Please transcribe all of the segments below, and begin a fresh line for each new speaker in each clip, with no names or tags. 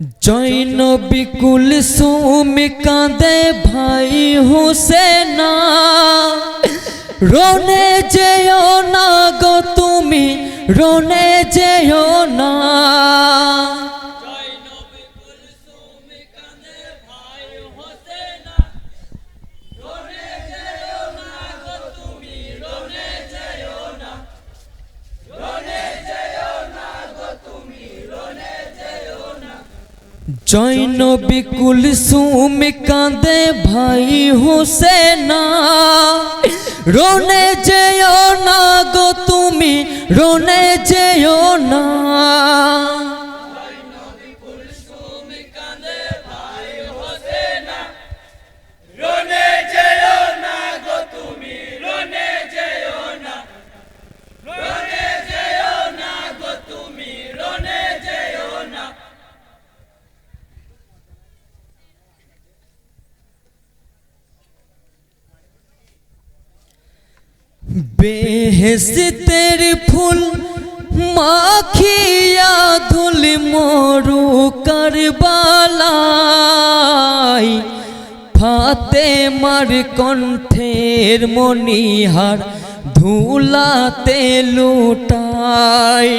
জৈন বিকুল সুমি কাঁদে ভাই হুসেনা। রনে যেও না গো তুমি রনে যেও না। জৈন বিকুল সুমি কাঁদে ভাই হুসেনা। রোনে যেও না গো তুমি রোনে যেও না। বেহেস্তের ফুল মাখিয়া ধুল মরু করবালাই ফাতে মার কণ্ঠের মনিহার ধুলাতে লুটাই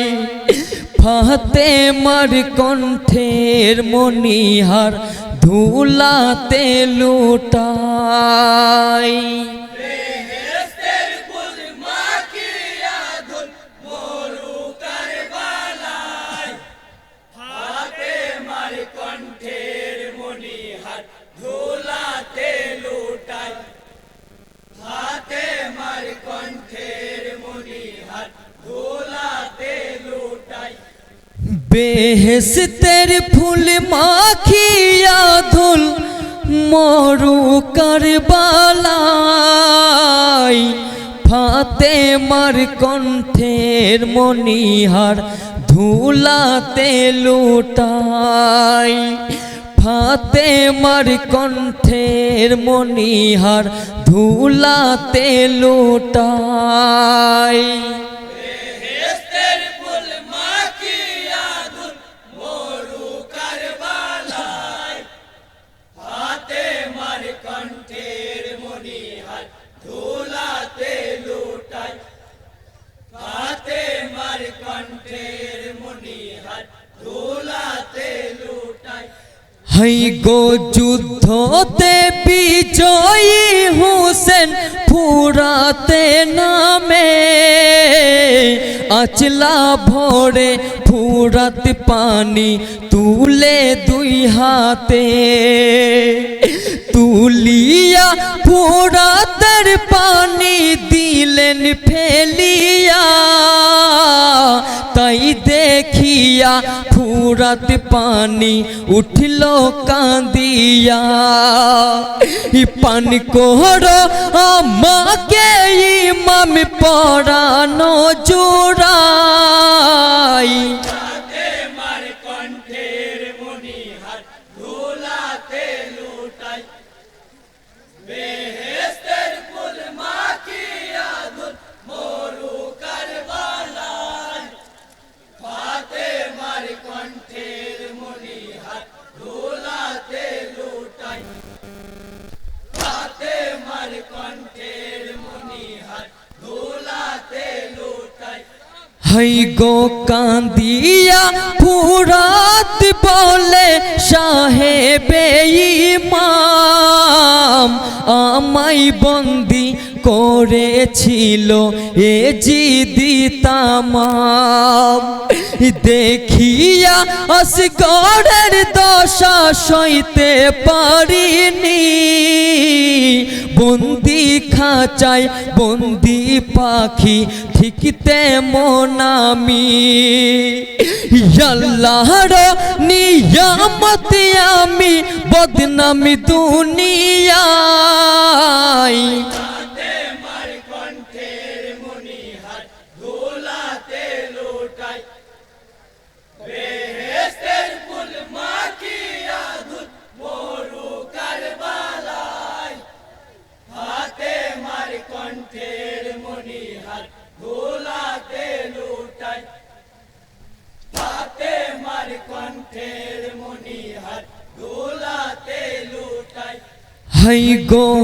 ফাতে মার কণ্ঠের মনিহার ধুলাতে লুটাই বেহেস্তের ফুল মাখিয়া ধুল মরু করবালাই ফাতে মার কণ্ঠের মনিহার ধুলাতে লুটাই। ফাতে মার কণ্ঠের মনিহার ধুলাতে লুটাই। হাই গো যুদ্ধতে বিজয়ী হুসেন ফুরাতে নামে। আচলা ভরে ফুরাত পানি তুলে দুই হাতে। তুলিয়া ফুরাতের পানি দিলেন ফেলিয়া। তাই দেখিয়া ফুরাত পানি উঠল কাঁদিয়া ই পান কোহর আমাকে ইমাম পড়ানো জোড়াই। হাই গো কান্দিয়া ফুরাত বলে সাহেবে ইমাম আমাই বন্দি করেছিল এ জিদি তামাম। দেখিয়া আসগরের দশা সইতে পারিনি। বন্দি খাঁচায় বন্দি পাখি ঠিক তেমন আমি। আল্লাহর নিয়ামত আমি, বদনামি দুনিয়ায়।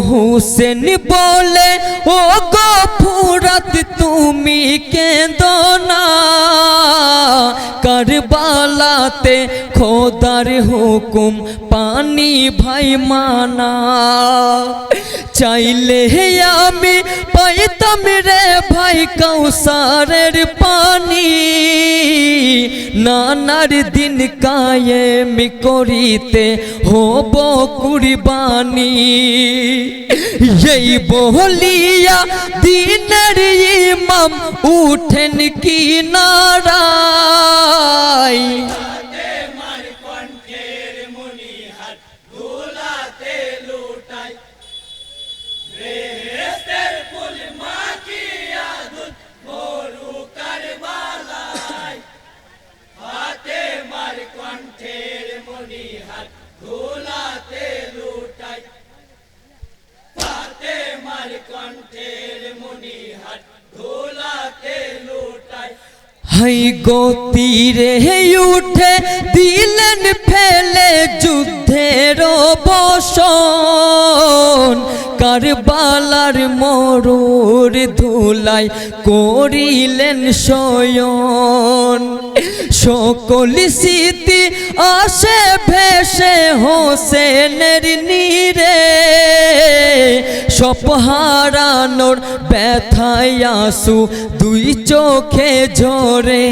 হুসেন বলে ও গো ফুরাত তুমি কেঁদো কারবালাতে খোদার হুকুম, পানি ভাই মানা। চাইলে আমি পাইতাম রে ভাই কৌসারের পানি। নানার দিন কায়েম করিতে হব কুরবানি। এই বহলিয়া দিনের ইমাম উঠেন কি নারায়? হাই গতিরে উঠে দিলেন ফেলে যুদ্ধের বসন কারবালার মরুর ধুলাই করিলেন শয়ন। সকল স্মৃতি আসে ভেসে হোসেনের নীরে। সপ হারানোর ব্যথায় আসু দুই চোখে ঝরে।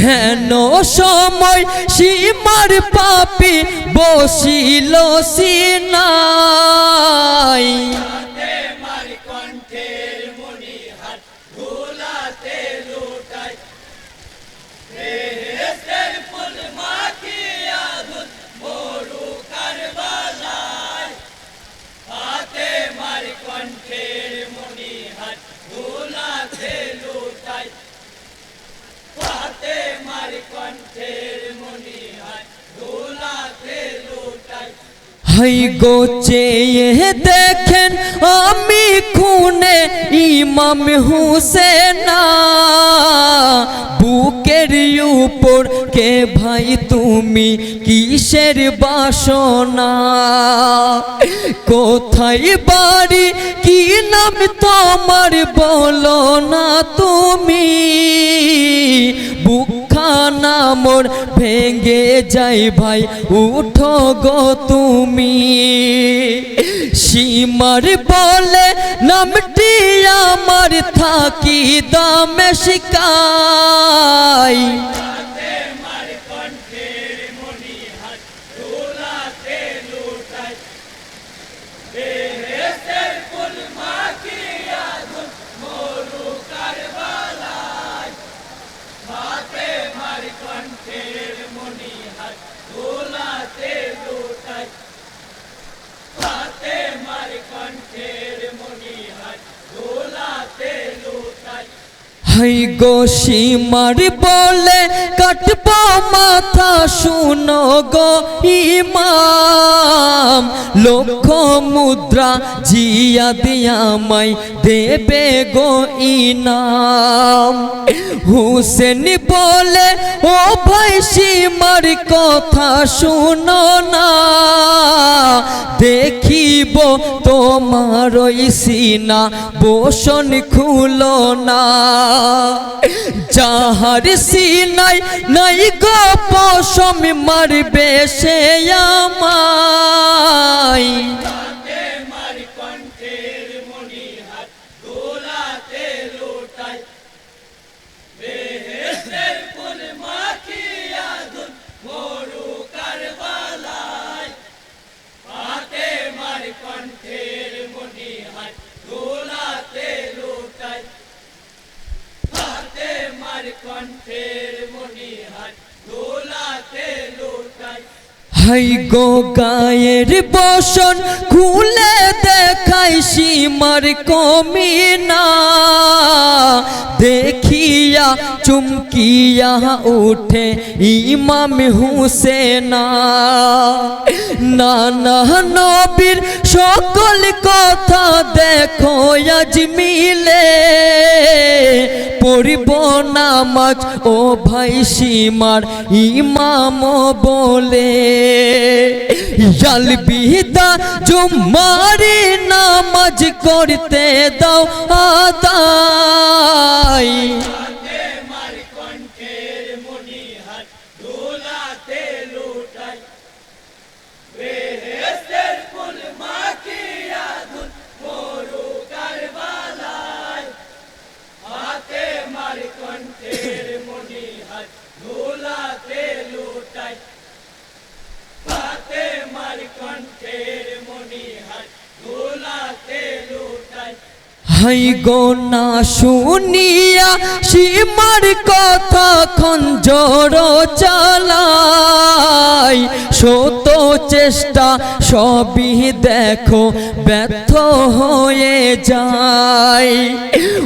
হেন সময় সীমার পাপি বসিল সিনাই। হাই গো চেয়ে দেখেন আমি খুনে ইমাম হুসেনা বুকের উপর কে ভাই তুমি কিসের বাসনা? কোথায় বাড়ি? কি নাম তোমার বলো না তুমি? বুকখানা মোর ভেঙে যাই ভাই, উঠো গো তুমি। সীমার বলে নামটি আমার থাকি দামে শিকাই
হাতে মার কণ্ঠের মনি হাত ধুলাতে লুটাই বেহেস্তের ফুল মাখিয়া ধুল মরু কারবালায় হাতে মার কণ্ঠের মনি হাত ধুলাতে লুটাই হাতে মার কণ্ঠের মনি হাত ধুলাতে লুটাই
হাই গো সীমার বলে কাটব মাথা, শুনো গো ইমাম। লক্ষ মুদ্রা জিয়া দিয়া মাই দেবে গো ইনাম। হুসেন বলে, ও ভাই সীমার কথা শুনো না। দেখিব তোমার ওই সিনা, বসন খুলো না। যাহার সিনাই নাই গো পশম মারবে সে আমায়। হাই গো গায়ের বসন খুলে দেখাই সীমার কমি না। দেখিয়া চুমকিয়া উঠে ইমাম হুসেনা। নানা নবীর সকল কথা দেখো, আজ মিলে। পড়ব নামাজ, ও ভাই সীমার ইমাম বলে। ইয়াল বিদা জুম্মারি নামাজ করতে দাও আদায়
হাতে মার কণ্ঠের মণিহার দোলাতে লুটাই বেহেস্তের ফুল মাখিয়া দুধ মরু কারবালায় হাতে মার কণ্ঠের মণিহার দোলাতে লুটাই হাতে মার
হাই গো না শুনিয়া সীমার কথা খঞ্জর চালাই। শত চেষ্টা সবই দেখো, ব্যর্থ হয়ে যায়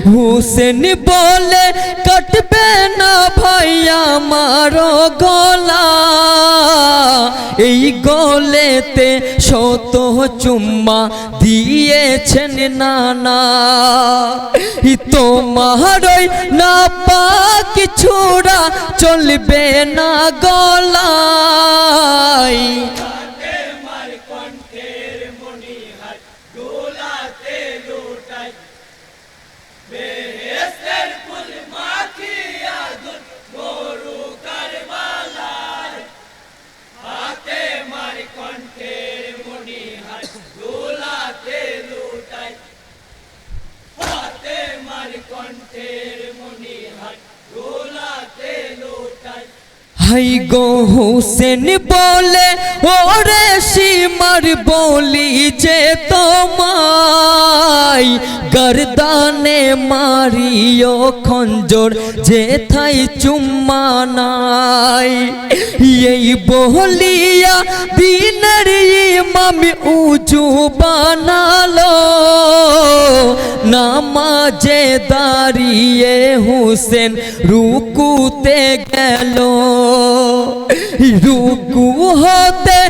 হুসেন বলে, কাটবে না ভাই আমার গলা এই গলেতে শত চুম্মা দিয়েছেন নানা। ই তোমার ওই না পাক ছোড়া চলবে না গলায়। হাই গো হুসেন বলে, ওরে সীমার বলি যে তোমায়। গরদানে মারিও খঞ্জর যে থাই চুম্মা নাই। এই বলিয়া দিনের ইমামি উজু বানালো। নামাজে দাঁড়িয়ে হুসেন রুকুতে গেল। রুকু হতে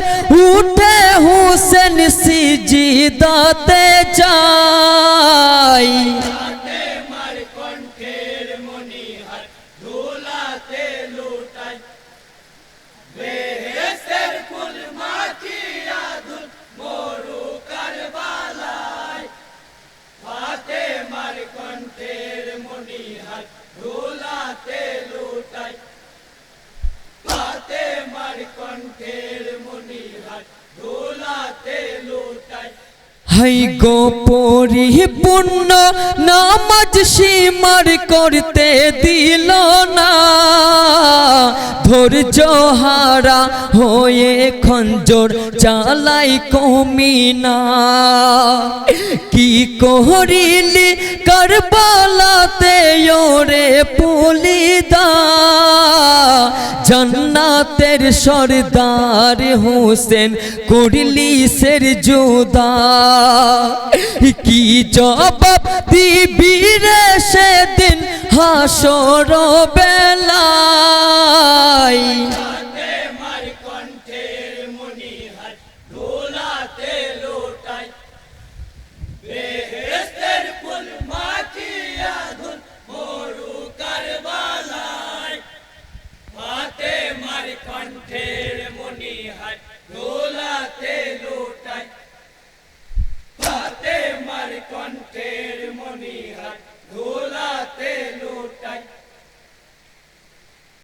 উঠে হুসেন সিজিদাতে যাই
হাতে মার
হাই গো পরিপূর্ণ নামাজ সীমার করতে দিল না। ধৈর্য হারা হয়ে খঞ্জর চালাই কমিনা কি করিলি কারবালাতে ওরে পুলিদা, জান্নাতের সরদার হোসেন করলি সের জোদা। কি জবাব দিবি রে সেদিন হাসর বেলা